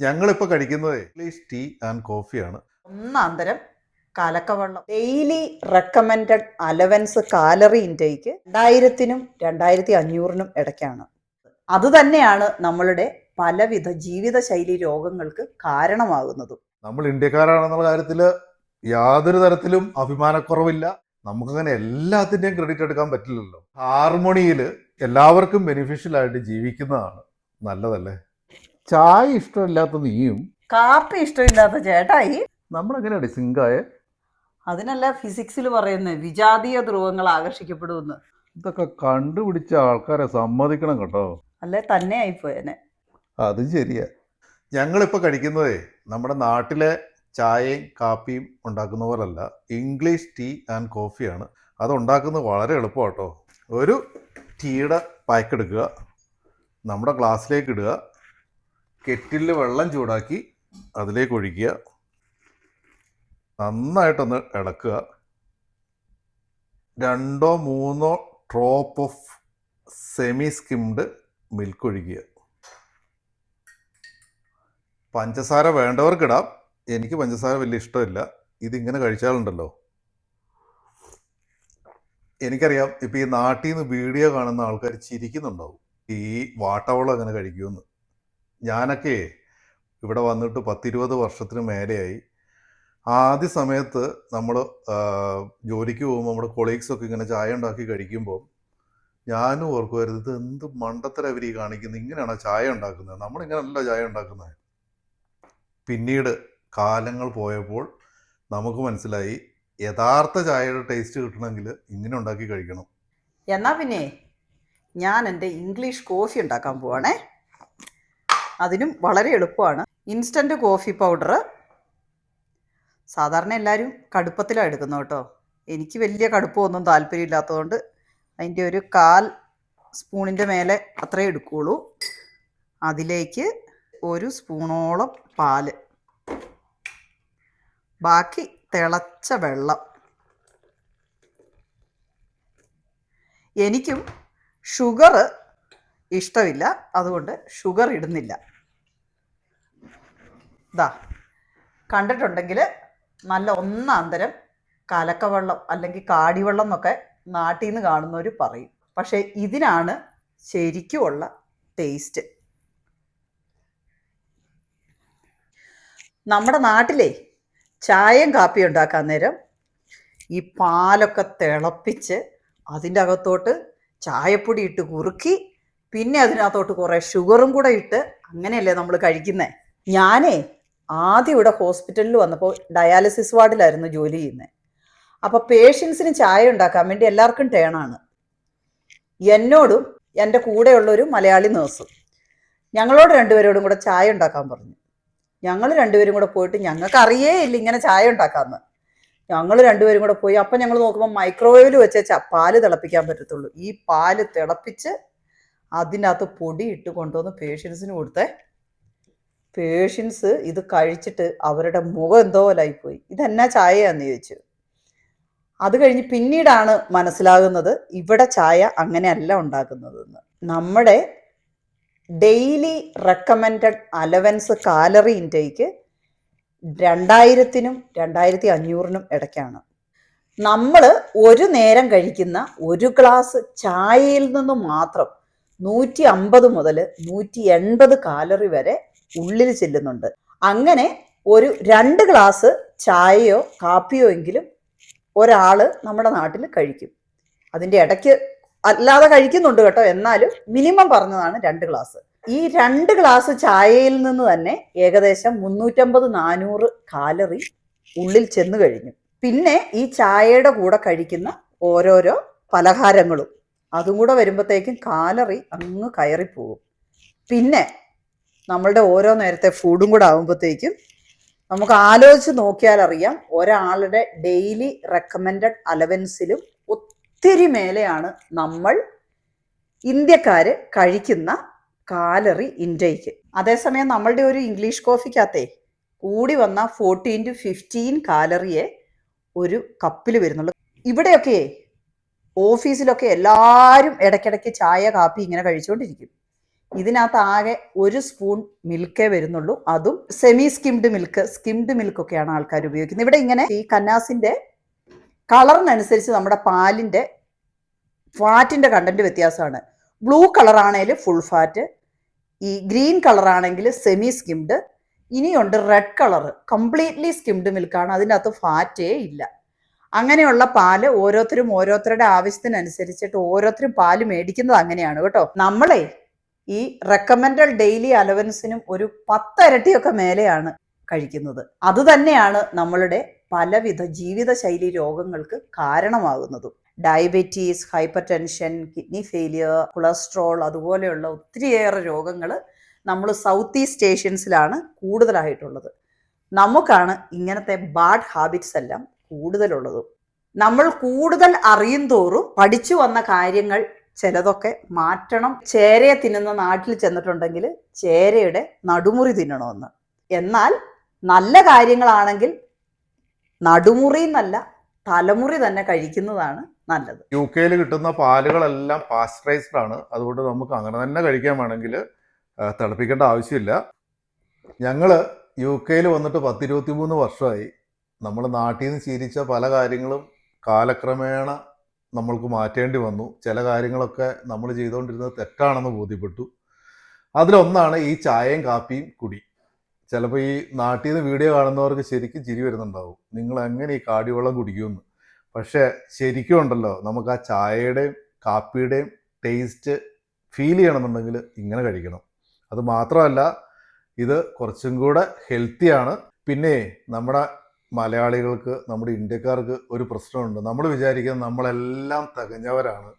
ഞങ്ങളിപ്പോൾ കഴിക്കുന്നത് English tea and കോഫിയാണ് ഒന്നാന്തരം കലക്കവെള്ളം. Daily recommended allowance calorie intake രണ്ടായിരത്തിനും രണ്ടായിരത്തി അഞ്ഞൂറിനും ഇടയ്ക്കാണ്. അത് തന്നെയാണ് നമ്മളുടെ പലവിധ ജീവിതശൈലി രോഗങ്ങൾക്ക് കാരണമാകുന്നതും. നമ്മൾ ഇന്ത്യക്കാരാണെന്നുള്ള കാര്യത്തിൽ യാതൊരു തരത്തിലും അഭിമാനക്കുറവില്ല. നമുക്കങ്ങനെ എല്ലാത്തിന്റെയും ക്രെഡിറ്റ് എടുക്കാൻ പറ്റില്ലല്ലോ. ഹാർമോണിയിൽ എല്ലാവർക്കും ബെനിഫിഷ്യൽ ആയിട്ട് ജീവിക്കുന്നതാണ് നല്ലതല്ലേ? ചായ ഇഷ്ടമില്ലാത്ത നീയും കാപ്പി ഇഷ്ടമില്ലാത്ത ചേട്ടായി. നമ്മളെങ്ങനെയാണ് സിങ്കായ? അതിനല്ല ഫിസിക്സിൽ പറയുന്നത് വിജാതീയ ധ്രുവങ്ങൾ ആകർഷിക്കപ്പെടുമെന്ന്. ഇതൊക്കെ കണ്ടുപിടിച്ച ആൾക്കാരെ സമ്മതിക്കണം കേട്ടോ. അല്ലെ തന്നെ ആയിപ്പോയനെ. അതും ശരിയാ. ഞങ്ങളിപ്പോൾ കഴിക്കുന്നതേ നമ്മുടെ നാട്ടിലെ ചായയും കാപ്പിയും ഉണ്ടാക്കുന്ന പോലല്ല ഇംഗ്ലീഷ് ടീ ആൻഡ് കോഫിയാണ്. അത് ഉണ്ടാക്കുന്നത് വളരെ എളുപ്പമാണ് കേട്ടോ ഒരു ടീയുടെ പാക്ക് എടുക്കുക നമ്മുടെ ഗ്ലാസ്സിലേക്ക് ഇടുക കെറ്റിലിൽ വെള്ളം ചൂടാക്കി അതിലേക്ക് ഒഴിക്കുക. നന്നായിട്ടൊന്ന് ഇളക്കുക. രണ്ടോ മൂന്നോ drop of semi skimmed milk ഒഴിക്കുക. പഞ്ചസാര വേണ്ടവർക്കിടാം. എനിക്ക് പഞ്ചസാര വലിയ ഇഷ്ടമില്ല. ഇതിങ്ങനെ കഴിച്ചാലുണ്ടല്ലോ. എനിക്കറിയാം ഇപ്പം ഈ നാട്ടിൽ നിന്ന് വീഡിയോ കാണുന്ന ആൾക്കാർ ചിരിക്കുന്നുണ്ടാവും. ഈ വാട്ടവളം അങ്ങനെ കഴിക്കുമെന്ന് ഞാനൊക്കെ ഇവിടെ വന്നിട്ട് പത്തിരുപത് വർഷത്തിന് മേലെയായി. ആദ്യ സമയത്ത് നമ്മൾ ജോലിക്ക് പോകുമ്പോൾ നമ്മുടെ കൊളീഗ്സൊക്കെ ഇങ്ങനെ ചായ ഉണ്ടാക്കി കഴിക്കുമ്പോൾ ഞാനും ഓർക്കുമായിരുന്നു ഇത് എന്ത് മണ്ടത്തര അവർ ഈ കാണിക്കുന്നത് ഇങ്ങനെയാണോ ചായ ഉണ്ടാക്കുന്നത്? നമ്മളിങ്ങനെയല്ല ചായ ഉണ്ടാക്കുന്നത് പിന്നീട് കാലങ്ങൾ പോയപ്പോൾ നമുക്ക് മനസ്സിലായി യഥാർത്ഥ ചായയുടെ ടേസ്റ്റ് കിട്ടണമെങ്കിൽ ഇങ്ങനെ ഉണ്ടാക്കി കഴിക്കണം. എന്നാ പിന്നെ ഞാൻ എന്റെ ഇംഗ്ലീഷ് കോഫി ഉണ്ടാക്കാൻ പോവാണേ. അതിനും വളരെ എളുപ്പമാണ്. ഇൻസ്റ്റന്റ് കോഫി പൗഡർ സാധാരണ എല്ലാവരും കടുപ്പത്തിലാണ് എടുക്കുന്നത് കേട്ടോ. എനിക്ക് വലിയ കടുപ്പമൊന്നും താല്പര്യമില്ലാത്തതുകൊണ്ട് അതിന്റെ ഒരു കാൽ സ്പൂണിന്റെ മേലെ അത്രേ എടുക്കുകയുള്ളൂ അതിലേക്ക് ഒരു സ്പൂണോളം പാൽ. ബാക്കി തിളച്ച വെള്ളം. എനിക്കും ഷുഗർ ഇഷ്ടമില്ല. അതുകൊണ്ട് ഷുഗർ ഇടുന്നില്ല. ഇതാ കണ്ടിട്ടുണ്ടെങ്കിൽ നല്ല ഒന്നാന്തരം കലക്കവെള്ളം അല്ലെങ്കിൽ കാടിവെള്ളം എന്നൊക്കെ നാട്ടിൽ നിന്ന് കാണുന്നവർ പറയും. പക്ഷേ ഇതിനാണ് ശരിക്കുമുള്ള ടേസ്റ്റ് നമ്മുടെ നാട്ടിലെ ചായയും കാപ്പിയും ഉണ്ടാക്കാൻ നേരം ഈ പാലൊക്കെ തിളപ്പിച്ച് അതിന്റെ അകത്തോട്ട് ചായപ്പൊടി ഇട്ട് കുറുക്കി പിന്നെ അതിനകത്തോട്ട് കുറേ ഷുഗറും കൂടെ ഇട്ട് അങ്ങനെയല്ലേ നമ്മൾ കഴിക്കുന്നത് ഞാനേ ആദ്യം ഇവിടെ ഹോസ്പിറ്റലിൽ വന്നപ്പോൾ ഡയാലിസിസ് വാർഡിലായിരുന്നു ജോലി ചെയ്യുന്നത് അപ്പോൾ പേഷ്യൻസിന് ചായ ഉണ്ടാക്കാൻ വേണ്ടി എല്ലാവർക്കും ടേണാണ്. എന്നോടും എന്റെ കൂടെയുള്ളൊരു മലയാളി നേഴ്സും. ഞങ്ങളോട് രണ്ടുപേരോടും കൂടെ ചായ ഉണ്ടാക്കാൻ പറഞ്ഞു. ഞങ്ങൾ രണ്ടുപേരും കൂടെ പോയിട്ട് ഞങ്ങൾക്ക് അറിയേ ഇല്ല ഇങ്ങനെ ചായ ഉണ്ടാക്കാമെന്ന് ഞങ്ങൾ രണ്ടുപേരും കൂടെ പോയി. അപ്പം ഞങ്ങൾ നോക്കുമ്പോൾ മൈക്രോവേവിൽ വെച്ച് പാൽ തിളപ്പിക്കാൻ പറ്റത്തുള്ളൂ. ഈ പാൽ തിളപ്പിച്ച് അതിനകത്ത് പൊടി ഇട്ട് കൊണ്ടുവന്ന് പേഷ്യൻസിന് കൊടുത്തേ. പേഷ്യൻസ് ഇത് കഴിച്ചിട്ട് അവരുടെ മുഖം എന്തോ പോലായിപ്പോയി. ഇതെന്നാ ചായയാന്ന് ചോദിച്ചു. അത് കഴിഞ്ഞ് പിന്നീടാണ് മനസ്സിലാകുന്നത് ഇവിടെ ചായ അങ്ങനെയല്ല ഉണ്ടാക്കുന്നതെന്ന്. നമ്മുടെ daily recommended allowance calorie intake രണ്ടായിരത്തിനും രണ്ടായിരത്തി അഞ്ഞൂറിനും ഇടയ്ക്കാണ്. നമ്മൾ ഒരു നേരം കഴിക്കുന്ന ഒരു ഗ്ലാസ് ചായയിൽ നിന്ന് മാത്രം നൂറ്റി അമ്പത് മുതൽ നൂറ്റി എൺപത് കാലറി വരെ ഉള്ളിൽ ചെല്ലുന്നുണ്ട്. അങ്ങനെ ഒരു രണ്ട് ഗ്ലാസ് ചായയോ കാപ്പിയോ എങ്കിലും ഒരാൾ നമ്മുടെ നാട്ടിൽ കഴിക്കും. അതിന്റെ ഇടയ്ക്ക് അല്ലാതെ കഴിക്കുന്നുണ്ട് കേട്ടോ. എന്നാലും മിനിമം പറഞ്ഞതാണ് രണ്ട് ഗ്ലാസ് ഈ രണ്ട് ഗ്ലാസ് ചായയിൽ നിന്ന് തന്നെ ഏകദേശം മുന്നൂറ്റമ്പത് നാനൂറ് കാലറി ഉള്ളിൽ ചെന്ന് കഴിഞ്ഞു. പിന്നെ ഈ ചായയുടെ കൂടെ കഴിക്കുന്ന ഓരോരോ പലഹാരങ്ങളും. അതും കൂടെ വരുമ്പോഴത്തേക്കും കാലറി അങ്ങ് കയറിപ്പോകും. പിന്നെ നമ്മളുടെ ഓരോ നേരത്തെ ഫുഡും കൂടെ ആകുമ്പോഴത്തേക്കും നമുക്ക് ആലോചിച്ച് നോക്കിയാൽ അറിയാം ഒരാളുടെ ഡെയിലി റെക്കമെൻഡഡ് അലവൻസിലും ഒത്തിരി മേലെയാണ് നമ്മൾ ഇന്ത്യക്കാർ കഴിക്കുന്ന കാലറി ഇൻടേക്ക് അതേസമയം നമ്മളുടെ ഒരു ഇംഗ്ലീഷ് കോഫിക്കകത്തെ കൂടി വന്ന ഫോർട്ടീൻ ടു ഫിഫ്റ്റീൻ കാലറിയെ ഒരു കപ്പിൽ വരുന്നുള്ളൂ. ഇവിടെയൊക്കെ ഓഫീസിലൊക്കെ എല്ലാവരും ഇടയ്ക്കിടയ്ക്ക് ചായ കാപ്പി ഇങ്ങനെ കഴിച്ചുകൊണ്ടിരിക്കും ഇതിനകത്ത് ആകെ ഒരു സ്പൂൺ മിൽക്കേ വരുന്നുള്ളൂ. അതും semi skimmed milk skimmed milk ഒക്കെയാണ് ആൾക്കാർ ഉപയോഗിക്കുന്നത്. ഇവിടെ ഇങ്ങനെ ഈ കന്നാസിന്റെ കളറിനനുസരിച്ച് നമ്മുടെ പാലിന്റെ ഫാറ്റിന്റെ കണ്ടന്റ് വ്യത്യാസമാണ്. ബ്ലൂ കളറാണെങ്കിൽ ഫുൾ ഫാറ്റ് ഈ ഗ്രീൻ കളറാണെങ്കിൽ സെമി സ്കിംഡ് ഇനിയുണ്ട് റെഡ് കളർ കംപ്ലീറ്റ്ലി സ്കിംഡ് മിൽക്കാണ് അതിന്റെ അകത്ത് ഫാറ്റേ ഇല്ല. അങ്ങനെയുള്ള പാൽ ഓരോരുത്തരും ഓരോരുത്തരുടെ ആവശ്യത്തിനനുസരിച്ചിട്ട് ഓരോരുത്തരും പാൽ മേടിക്കുന്നത് അങ്ങനെയാണ് കേട്ടോ. നമ്മളെ ഈ റെക്കമെൻഡഡ് ഡെയിലി അലവൻസിനും ഒരു പത്തരട്ടിയൊക്കെ മേലെയാണ് കഴിക്കുന്നത്. അത് തന്നെയാണ് നമ്മളുടെ പലവിധ ജീവിതശൈലി രോഗങ്ങൾക്ക് കാരണമാകുന്നതും. Diabetes hypertension kidney failure cholesterol അതുപോലെയുള്ള ഒത്തിരിയേറെ രോഗങ്ങൾ നമ്മൾ സൗത്ത് ഈസ്റ്റ് ഏഷ്യൻസിലാണ് കൂടുതലായിട്ടുള്ളത്. നമുക്കാണ് ഇങ്ങനത്തെ ബാഡ് ഹാബിറ്റ്സ് എല്ലാം കൂടുതലുള്ളതും. നമ്മൾ കൂടുതൽ അറിയും തോറും പഠിച്ചു വന്ന കാര്യങ്ങൾ ചിലതൊക്കെ മാറ്റണം. ചേരയെ തിന്നുന്ന നാട്ടിൽ ചെന്നിട്ടുണ്ടെങ്കിൽ ചേരയുടെ നടുമുറി തിന്നണമെന്ന്. എന്നാൽ നല്ല കാര്യങ്ങളാണെങ്കിൽ നടുമുറി എന്നല്ല തലമുറി തന്നെ കഴിക്കുന്നതാണ് നല്ലത്. യു കെയിൽ കിട്ടുന്ന പാലുകളെല്ലാം പാസ്ചറൈസ്ഡ് ആണ്. അതുകൊണ്ട് നമുക്ക് അങ്ങനെ തന്നെ കഴിക്കാൻ വേണമെങ്കിൽ തിളപ്പിക്കേണ്ട ആവശ്യമില്ല. ഞങ്ങൾ യു കെയിൽ വന്നിട്ട് പത്തിരുപത്തി മൂന്ന് വർഷമായി നമ്മൾ നാട്ടിൽ നിന്ന് ശീലിച്ച പല കാര്യങ്ങളും കാലക്രമേണ നമ്മൾക്ക് മാറ്റേണ്ടി വന്നു. ചില കാര്യങ്ങളൊക്കെ നമ്മൾ ചെയ്തുകൊണ്ടിരുന്നത് തെറ്റാണെന്ന് ബോധ്യപ്പെട്ടു. അതിലൊന്നാണ് ഈ ചായയും കാപ്പിയും കുടി. ചിലപ്പോൾ ഈ നാട്ടിൽ നിന്ന് വീഡിയോ കാണുന്നവർക്ക് ശരിക്കും ചിരി വരുന്നുണ്ടാവും. നിങ്ങൾ എങ്ങനെ ഈ കാടിവെള്ളം കുടിക്കുമെന്ന്? പക്ഷേ ശരിക്കും ഉണ്ടല്ലോ നമുക്ക് ആ ചായയുടെയും കാപ്പിയുടെയും ടേസ്റ്റ് ഫീൽ ചെയ്യണമെന്നുണ്ടെങ്കിൽ ഇങ്ങനെ കഴിക്കണം. അത് മാത്രമല്ല ഇത് കുറച്ചും കൂടെ ഹെൽത്തിയാണ്. പിന്നെ നമ്മുടെ മലയാളികൾക്ക് നമ്മുടെ ഇന്ത്യക്കാർക്ക് ഒരു പ്രശ്നമുണ്ട്. നമ്മൾ വിചാരിക്കുന്നത് നമ്മളെല്ലാം തികഞ്ഞവരാണ്.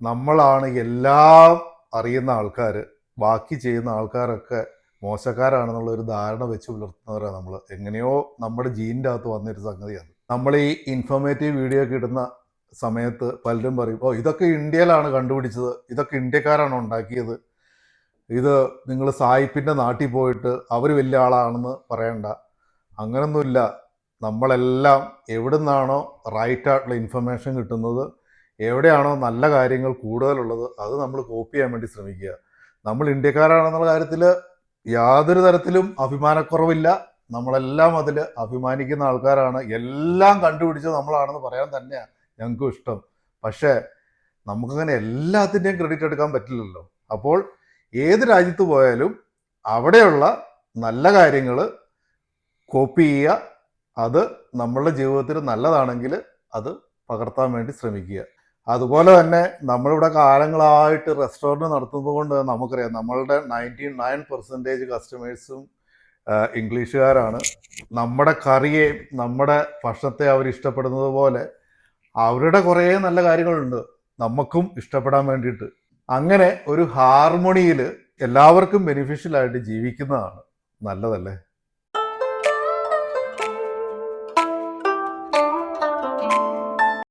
നമ്മളാണ് എല്ലാം അറിയുന്ന ആൾക്കാർ ബാക്കി ചെയ്യുന്ന ആൾക്കാരൊക്കെ മോശക്കാരാണെന്നുള്ള ഒരു ധാരണ വെച്ച് പുലർത്തുന്നവരാണ് നമ്മൾ എങ്ങനെയോ നമ്മുടെ ജീന്റെ അകത്ത് വന്നൊരു സംഗതിയാണ്. നമ്മൾ ഈ ഇൻഫോർമേറ്റീവ് വീഡിയോ ഒക്കെ ഇടുന്ന സമയത്ത് പലരും പറയും ഓ ഇതൊക്കെ ഇന്ത്യയിലാണ് കണ്ടുപിടിച്ചത്. ഇതൊക്കെ ഇന്ത്യക്കാരാണ് ഉണ്ടാക്കിയത്. ഇത് നിങ്ങൾ സായിപ്പിന്റെ നാട്ടിൽ പോയിട്ട് അവർ വലിയ ആളാണെന്ന് പറയണ്ട. അങ്ങനൊന്നുമില്ല. നമ്മളെല്ലാം എവിടെ നിന്നാണോ റൈറ്റ് ആയിട്ടുള്ള ഇൻഫർമേഷൻ കിട്ടുന്നത് എവിടെയാണോ നല്ല കാര്യങ്ങൾ കൂടുതലുള്ളത് അത് നമ്മൾ കോപ്പി ചെയ്യാൻ വേണ്ടി ശ്രമിക്കുക. നമ്മൾ ഇന്ത്യക്കാരാണെന്നുള്ള കാര്യത്തിൽ യാതൊരു തരത്തിലും അഭിമാനക്കുറവില്ല. നമ്മളെല്ലാം അതിൽ അഭിമാനിക്കുന്ന ആൾക്കാരാണ്. എല്ലാം കണ്ടുപിടിച്ചത് നമ്മളാണെന്ന് പറയാൻ തന്നെയാണ് ഞങ്ങൾക്കും ഇഷ്ടം. പക്ഷേ നമുക്കങ്ങനെ എല്ലാത്തിന്റെയും ക്രെഡിറ്റ് എടുക്കാൻ പറ്റില്ലല്ലോ. അപ്പോൾ ഏത് രാജ്യത്ത് പോയാലും അവിടെയുള്ള നല്ല കാര്യങ്ങൾ കോപ്പി ചെയ്യുക അത് നമ്മളുടെ ജീവിതത്തിൽ നല്ലതാണെങ്കിൽ അത് പകർത്താൻ വേണ്ടി ശ്രമിക്കുക. അതുപോലെ തന്നെ നമ്മളിവിടെ കാലങ്ങളായിട്ട് റെസ്റ്റോറന്റ് നടത്തുന്നത് കൊണ്ട് നമുക്കറിയാം നമ്മളുടെ നയന്റി നയൻ പെർസെന്റേജ് കസ്റ്റമേഴ്സും ഇംഗ്ലീഷുകാരാണ്. നമ്മുടെ കറിയെ നമ്മുടെ ഭക്ഷണത്തെ അവർ ഇഷ്ടപ്പെടുന്നത് പോലെ അവരുടെ കുറേ നല്ല കാര്യങ്ങളുണ്ട് നമുക്കും ഇഷ്ടപ്പെടാൻ വേണ്ടിയിട്ട്. അങ്ങനെ ഒരു ഹാർമോണിയിൽ എല്ലാവർക്കും ബെനിഫിഷ്യൽ ആയിട്ട് ജീവിക്കുന്നതാണ് നല്ലതല്ലേ?